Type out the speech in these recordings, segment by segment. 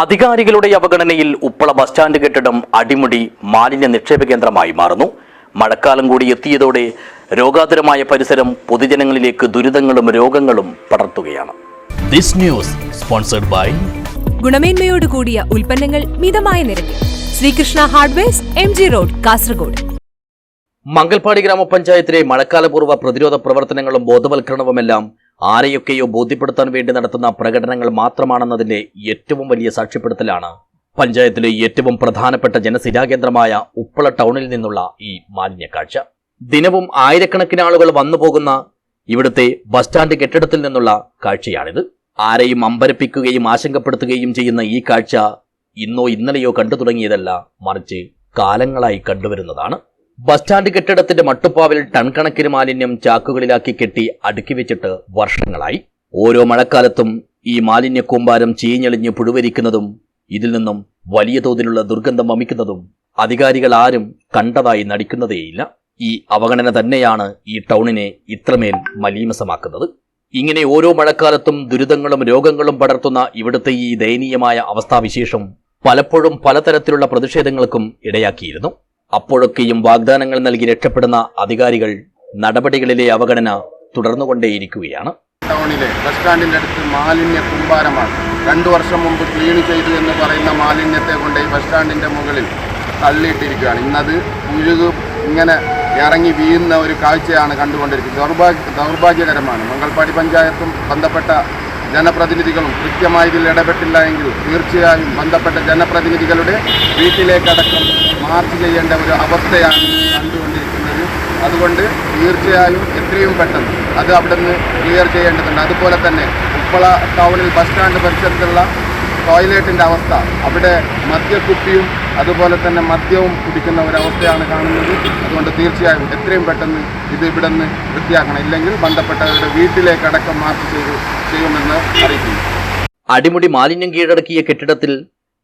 അധികാരികളുടെ അവഗണനയിൽ Uppala bus stand കെട്ടിടം അടിമുടി മാലിന്യ നിക്ഷേപ കേന്ദ്രമായി മാറുന്നു. മഴക്കാലം കൂടി എത്തിയതോടെ രോഗാതുരമായ പരിസരം പൊതുജനങ്ങളിലേക്ക് ദുരിതങ്ങളും രോഗങ്ങളും പടർത്തുകയാണ്. ദിസ് ന്യൂസ് സ്പോൺസർഡ് ബൈ ഗുണമേന്മയോട് കൂടിയ ഉൽപ്പന്നങ്ങൾ മിതമായ നിരക്കിൽ. Sreekrishna hardwares M G road Kasaragod. Mangalpady ഗ്രാമപഞ്ചായത്തിലെ മഴക്കാലപൂർവ പ്രതിരോധ പ്രവർത്തനങ്ങളും ബോധവൽക്കരണവുമെല്ലാം ആരെയൊക്കെയോ ബോധ്യപ്പെടുത്താൻ വേണ്ടി നടത്തുന്ന പ്രകടനങ്ങൾ മാത്രമാണെന്നതിന്റെ ഏറ്റവും വലിയ സാക്ഷ്യപ്പെടുത്തലാണ് പഞ്ചായത്തിലെ ഏറ്റവും പ്രധാനപ്പെട്ട ജനസിരാകേന്ദ്രമായ ഉപ്പള ടൗണിൽ നിന്നുള്ള ഈ മാലിന്യ കാഴ്ച. ദിനവും ആയിരക്കണക്കിന് ആളുകൾ വന്നു പോകുന്ന ഇവിടുത്തെ ബസ് സ്റ്റാൻഡ് കെട്ടിടത്തിൽ നിന്നുള്ള കാഴ്ചയാണിത്. ആരെയും അമ്പരപ്പിക്കുകയും ആശങ്കപ്പെടുത്തുകയും ചെയ്യുന്ന ഈ കാഴ്ച ഇന്നോ ഇന്നലെയോ കണ്ടു തുടങ്ങിയതല്ല മറിച്ച് കാലങ്ങളായി കണ്ടുവരുന്നതാണ്. ബസ് സ്റ്റാൻഡ് കെട്ടിടത്തിന്റെ മട്ടുപ്പാവിൽ ടൺ കണക്കിന് മാലിന്യം ചാക്കുകളിലാക്കി കെട്ടി അടുക്കി വെച്ചിട്ട് വർഷങ്ങളായി. ഓരോ മഴക്കാലത്തും ഈ മാലിന്യ കൂമ്പാരം ചീഞ്ഞളിഞ്ഞ് പുഴുവരിക്കുന്നതും ഇതിൽ നിന്നും വലിയ തോതിലുള്ള ദുർഗന്ധം വമിക്കുന്നതും അധികാരികൾ ആരും കണ്ടതായി നടിക്കുന്നതേയില്ല. ഈ അവഗണന തന്നെയാണ് ഈ ടൗണിനെ ഇത്രമേൽ മലീമസമാക്കുന്നത്. ഇങ്ങനെ ഓരോ മഴക്കാലത്തും ദുരിതങ്ങളും രോഗങ്ങളും പടർത്തുന്ന ഇവിടുത്തെ ഈ ദയനീയമായ അവസ്ഥാവിശേഷം പലപ്പോഴും പലതരത്തിലുള്ള പ്രതിഷേധങ്ങൾക്കും ഇടയാക്കിയിരുന്നു. അപ്പോഴൊക്കെയും വാഗ്ദാനങ്ങൾ നൽകി രക്ഷപ്പെടുന്ന അധികാരികൾ നടപടികളിലെ അവഗണന തുടർന്നുകൊണ്ടേയിരിക്കുകയാണ്. ടൗണിലെ ബസ് സ്റ്റാൻഡിന്റെ അടുത്ത് മാലിന്യ കുമ്പാരമാണ്. രണ്ടു വർഷം മുമ്പ് ക്ലീൻ ചെയ്തു എന്ന് പറയുന്ന മാലിന്യത്തെ കൊണ്ട് ഈ ബസ് സ്റ്റാൻഡിന്റെ മുകളിൽ തള്ളിയിട്ടിരിക്കുകയാണ്. ഇന്നത് ഉഴുതു ഇങ്ങനെ ഇറങ്ങി വീഴുന്ന ഒരു കാഴ്ചയാണ് കണ്ടുകൊണ്ടിരിക്കുന്നത്. ദൗർഭാഗ്യ ദൗർഭാഗ്യകരമാണ്. മംഗൾപാടി പഞ്ചായത്തും ബന്ധപ്പെട്ട ജനപ്രതിനിധികളും കൃത്യമായി ഇതിൽ ഇടപെട്ടില്ല എങ്കിൽ തീർച്ചയായും ബന്ധപ്പെട്ട ജനപ്രതിനിധികളുടെ വീട്ടിലേക്കടക്കം മാർച്ച് ചെയ്യേണ്ട ഒരു അവസ്ഥയാണ് കണ്ടുകൊണ്ടിരിക്കുന്നത്. അതുകൊണ്ട് തീർച്ചയായും എത്രയും പെട്ടെന്ന് അത് അവിടെ നിന്ന് ക്ലിയർ ചെയ്യേണ്ടതുണ്ട്. അതുപോലെ തന്നെ ഉപ്പള ടൗണിൽ ബസ് സ്റ്റാൻഡ് പരിസരത്തുള്ള ടോയ്ലറ്റിന്റെ അവസ്ഥ അവിടെ മദ്യക്കുപ്പിയും അതുപോലെ തന്നെ മദ്യവും കുടിക്കുന്ന ഒരവസ്ഥയാണ് കാണുന്നത്. അതുകൊണ്ട് തീർച്ചയായും എത്രയും പെട്ടെന്ന് ഇത് ഇവിടെ നിന്ന് വൃത്തിയാക്കണം. ഇല്ലെങ്കിൽ ബന്ധപ്പെട്ടവരുടെ വീട്ടിലേക്കടക്കം മാർച്ച് ചെയ്തു ചെയ്യുമെന്ന് അറിയിക്കുന്നു. അടിമുടി മാലിന്യം കീഴടക്കിയ കെട്ടിടത്തിൽ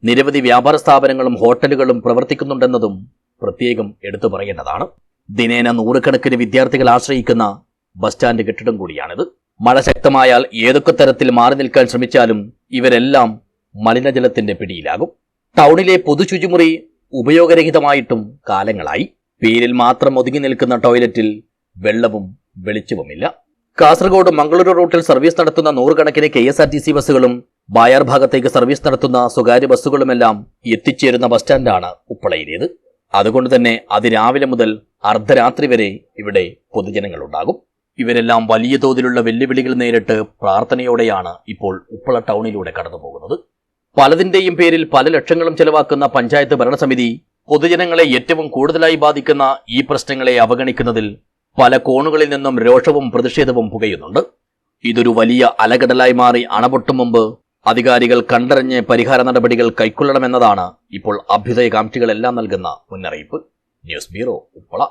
നിരവധി വ്യാപാര സ്ഥാപനങ്ങളും ഹോട്ടലുകളും പ്രവർത്തിക്കുന്നുണ്ടെന്നതും പ്രത്യേകം എടുത്തു പറയേണ്ടതാണ്. ദിനേന നൂറുകണക്കിന് വിദ്യാർത്ഥികൾ ആശ്രയിക്കുന്ന ബസ് സ്റ്റാൻഡ് കെട്ടിടം കൂടിയാണിത്. മഴ ശക്തമായാൽ ഏതൊക്കെ തരത്തിൽ മാറി നിൽക്കാൻ ശ്രമിച്ചാലും ഇവരെല്ലാം മലിനജലത്തിന്റെ പിടിയിലാകും. ടൗണിലെ പൊതുശുചിമുറി ഉപയോഗരഹിതമായിട്ടും കാലങ്ങളായി. പേരിൽ മാത്രം ഒതുങ്ങി നിൽക്കുന്ന ടോയ്ലറ്റിൽ വെള്ളവും വെളിച്ചവുമില്ല. കാസർഗോഡ് മംഗളൂരു റൂട്ടിൽ സർവീസ് നടത്തുന്ന നൂറുകണക്കിന് K S R T C ബസ്സുകളും ബായാർ ഭാഗത്തേക്ക് സർവീസ് നടത്തുന്ന സ്വകാര്യ ബസ്സുകളുമെല്ലാം എത്തിച്ചേരുന്ന ബസ് സ്റ്റാൻഡാണ് ഉപ്പളയിലേത്. അതുകൊണ്ട് തന്നെ അതിരാവിലെ മുതൽ അർദ്ധരാത്രി വരെ ഇവിടെ പൊതുജനങ്ങളുണ്ടാകും. ഇവരെല്ലാം വലിയ തോതിലുള്ള വെല്ലുവിളികൾ നേരിട്ട് പ്രാർത്ഥനയോടെയാണ് ഇപ്പോൾ ഉപ്പള ടൗണിലൂടെ കടന്നുപോകുന്നത്. പലതിന്റെയും പേരിൽ പല ലക്ഷങ്ങളും ചെലവാക്കുന്ന പഞ്ചായത്ത് ഭരണസമിതി പൊതുജനങ്ങളെ ഏറ്റവും കൂടുതലായി ബാധിക്കുന്ന ഈ പ്രശ്നങ്ങളെ അവഗണിക്കുന്നതിൽ പല കോണുകളിൽ നിന്നും രോഷവും പ്രതിഷേധവും പുകയുന്നുണ്ട്. ഇതൊരു വലിയ അലകടലായി മാറി അണപൊട്ടും മുമ്പ് അധികാരികൾ കണ്ടറിഞ്ഞ് പരിഹാര നടപടികൾ കൈക്കൊള്ളണമെന്നതാണ് ഇപ്പോൾ അഭ്യുദയകാംക്ഷികളെല്ലാം നൽകുന്ന മുന്നറിയിപ്പ്. News bureau Uppala.